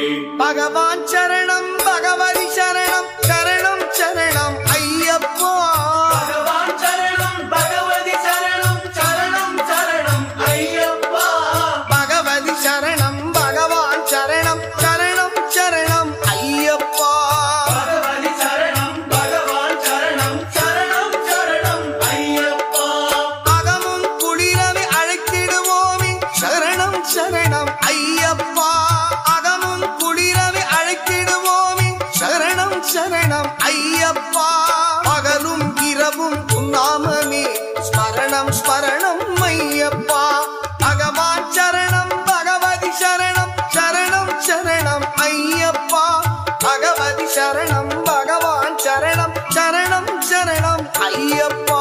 भगवान् चरणम् சரணம் ஐயப்பா பகலும் இரவும் உன்னாமமே ஸ்மரணம் ஸ்மரணம் ஐயப்பா பகவான் சரணம் பகவதி சரணம் சரணம் சரணம் ஐயப்பா பகவதி சரணம் பகவான் சரணம் சரணம் சரணம் ஐயப்பா